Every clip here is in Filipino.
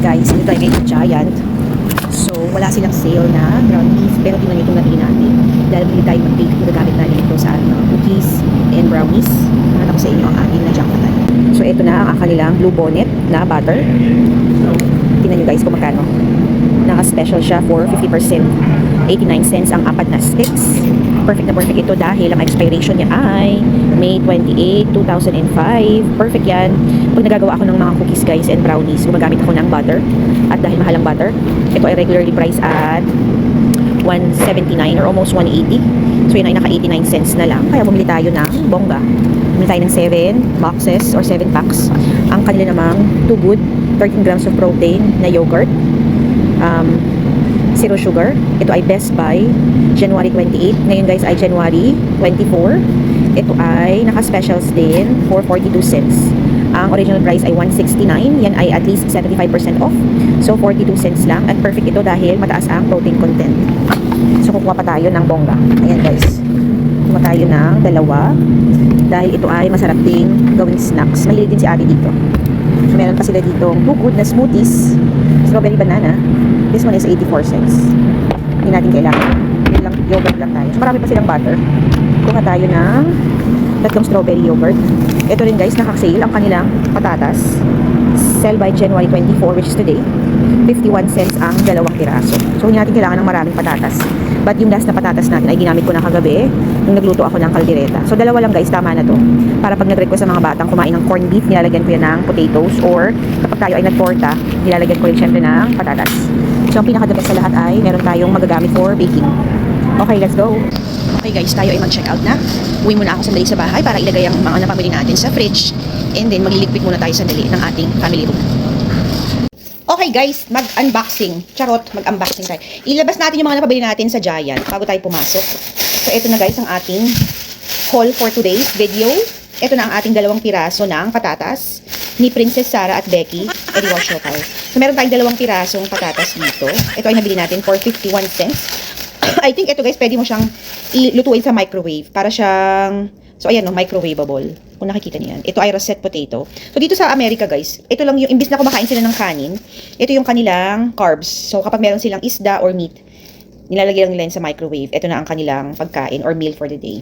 guys, dito tayo kay Giant. So, wala silang sale na ground beef, pero tingnan nyo itong nabili natin. Dahil bili tayo mag-bake, magagamit natin ito sa ano, cookies and brownies. Nakita ko sa inyo ang ating na jackpatan. So, ito na ang kanilang blue bonnet na butter. Tingnan nyo guys kung magkano. Naka-special siya for 50%. 89 cents ang apat na sticks. Perfect na perfect ito dahil ang expiration niya ay May 28, 2005. Perfect yan. Pag nagagawa ako ng mga cookies guys and brownies, gumagamit ako ng butter. At dahil mahal ang butter, ito ay regularly priced at 179 or almost 180. So yun ay naka 89 cents na lang. Kaya bumili tayo ng bongga. Bumili tayo ng 7 boxes or 7 packs. Ang kanila namang Too Good, 13 grams of protein na yogurt. Um, zero sugar. Ito ay Best Buy, January 28. Ngayon guys ay January 24. Ito ay naka-specials din for 42 cents. Ang original price ay 169. Yan ay at least 75% off. So 42 cents lang. At perfect ito dahil mataas ang protein content. So kukuha pa tayo ng bongga. Ayan guys. Kukuha tayo ng dalawa. Dahil ito ay masarap ding gawing snacks. Mahilig din si ate dito. Meron pa sila dito good na smoothies. Strawberry banana. This one is 84 cents. Hindi natin kailangan. Yun lang, yogurt lang tayo. Marami pa silang butter. Kuha tayo ng tatlong strawberry yogurt. Ito rin guys, nakaka-sale ang kanilang patatas. Sell by January 24, which is today. 51 cents ang dalawang piraso. So hindi natin kailangan ng maraming patatas. But yung last na patatas natin ay ginamit ko na kagabi nung nagluto ako ng kaldereta. So dalawa lang guys, tama na to. Para pag nag-request sa mga batang kumain ng corned beef, nilalagyan ko yan ng potatoes or kapag tayo ay nagtorta, nilalagyan ko rin syempre ng patatas. So ang pinaka-the best sa lahat ay meron tayong magagamit for baking. Okay, let's go. Okay guys, tayo ay mag-check out na. Uwi muna ako sandali sa bahay para ilagay ang mga napamili natin sa fridge. And then magliligpit muna tayo sandali ng ating family room. Okay guys, mag-unboxing. Charot, mag-unboxing tayo. Ilabas natin yung mga napabili natin sa Giant bago tayo pumasok. So ito na guys ang ating haul for today's video. Ito na ang ating dalawang piraso ng patatas ni Princess Sarah at Becky. Edi wash na tayo. So meron tayong dalawang pirasong patatas dito. Ito ay nabili natin for 51 cents. I think ito guys, pwede mo siyang ilutuin sa microwave para siyang So ayan no, microwavable. Kung nakikita niyo yan. Ito ay russet potato. So dito sa America guys, ito lang yung imbis na kumakain sila ng kanin, ito yung kanilang carbs. So kapag meron silang isda or meat, nilalagay lang nila sa microwave. Ito na ang kanilang pagkain or meal for the day.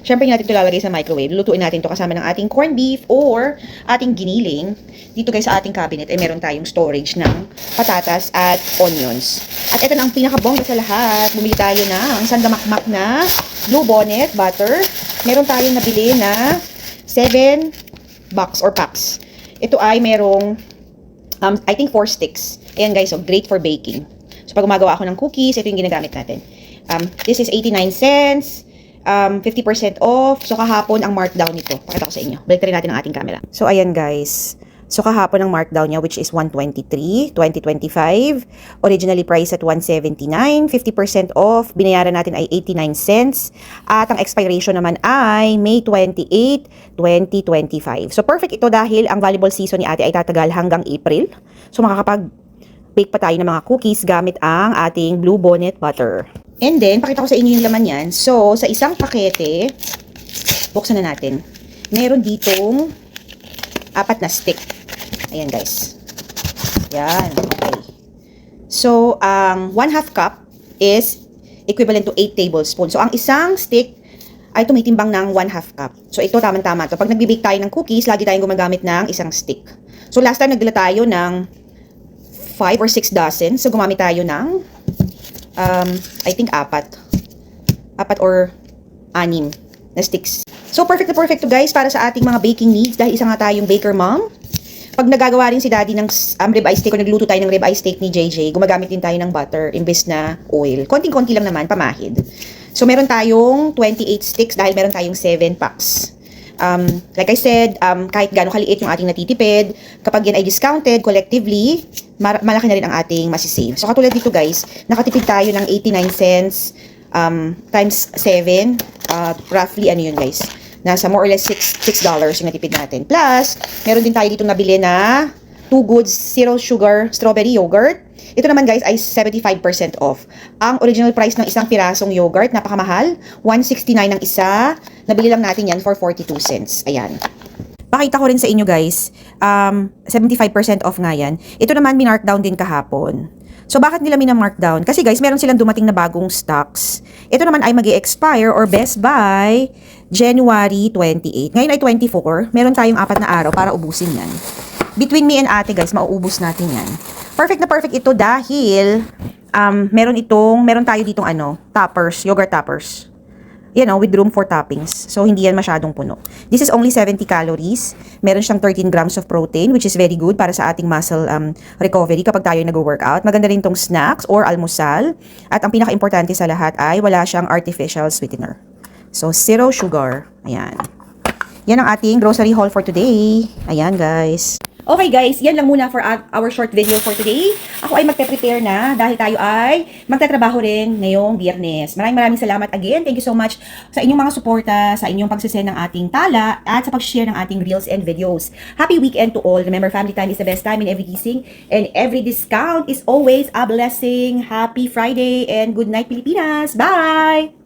Siyempre, natin ito lalagay sa microwave. Lulutuin natin ito kasama ng ating corned beef or ating giniling. Dito guys sa ating cabinet ay meron tayong storage ng patatas at onions. At ito na ang pinakabongga sa lahat. Bumili tayo ng sandamakmak na blue bonnet butter. Meron tayong nabili na 7 box or packs. Ito ay merong um, I think 4 sticks. Ayan guys, so great for baking. So pag gumagawa ako ng cookies, ito yung ginagamit natin. Um, this is 89 cents. Um, 50% off. So kahapon ang markdown nito. Pakita ko sa inyo. Balik rin natin ang ating camera. So ayan guys. So kahapon ang markdown niya which is 123, 2025. Originally priced at 179, 50% off. Binayaran natin ay 89 cents. At ang expiration naman ay May 28, 2025. So perfect ito dahil ang valuable season ni ate ay tatagal hanggang April. So makakapag bake pa tayo ng mga cookies gamit ang ating blue bonnet butter. And then, pakita ko sa inyo yung laman yan. So, sa isang pakete, buksan na natin. Meron ditong apat na stick. Ayan, guys. Yan. Okay. So, ang 1 half cup is equivalent to 8 tablespoons. So, ang isang stick ay tumitimbang ng 1 half cup. So, ito tamang-tama to. Pag nagbibake tayo ng cookies, lagi tayong gumagamit ng isang stick. So, last time nagdala tayo ng 5 or 6 dozen. So, gumamit tayo ng um, I think apat. Apat or anim na sticks. So, perfect na perfect to guys para sa ating mga baking needs dahil isa nga tayong baker mom. Pag nagagawa rin si daddy ng um, ribeye steak o nagluto tayo ng ribeye steak ni JJ, gumagamit din tayo ng butter imbes na oil. Konting-konti lang naman, pamahid. So, meron tayong 28 sticks dahil meron tayong 7 packs. Um, like I said, um, kahit gaano kaliit yung ating natitipid, kapag yan ay discounted collectively, malaki na rin ang ating masisave. So, katulad dito guys, nakatipid tayo ng 89 cents um, times 7, uh, roughly ano yun guys, nasa more or less 6, $6 yung natipid natin. Plus, meron din tayo dito nabili na 2 goods zero sugar strawberry yogurt. Ito naman guys ay 75% off. Ang original price ng isang pirasong yogurt, napakamahal, 169 ang isa. Nabili lang natin yan for 42 cents. Ayan. Pakita ko rin sa inyo guys, um, 75% off nga yan. Ito naman, minarkdown din kahapon. So, bakit nila mina-markdown? Kasi guys, meron silang dumating na bagong stocks. Ito naman ay mag expire or best by January 28. Ngayon ay 24. Meron tayong apat na araw para ubusin yan. Between me and ate guys, mauubos natin yan. Perfect na perfect ito dahil um, meron itong, meron tayo ditong ano, toppers, yogurt toppers you know, with room for toppings. So, hindi yan masyadong puno. This is only 70 calories. Meron siyang 13 grams of protein, which is very good para sa ating muscle um, recovery kapag tayo nag-workout. Maganda rin tong snacks or almusal. At ang pinaka-importante sa lahat ay wala siyang artificial sweetener. So, zero sugar. Ayan. Yan ang ating grocery haul for today. Ayan, guys. Okay guys, yan lang muna for our- short video for today. Ako ay magpe-prepare na dahil tayo ay magtatrabaho rin ngayong biyernes. Maraming maraming salamat again. Thank you so much sa inyong mga suporta, sa inyong pagsisend ng ating tala, at sa pag-share ng ating reels and videos. Happy weekend to all. Remember, family time is the best time in every gising and every discount is always a blessing. Happy Friday and good night, Pilipinas. Bye!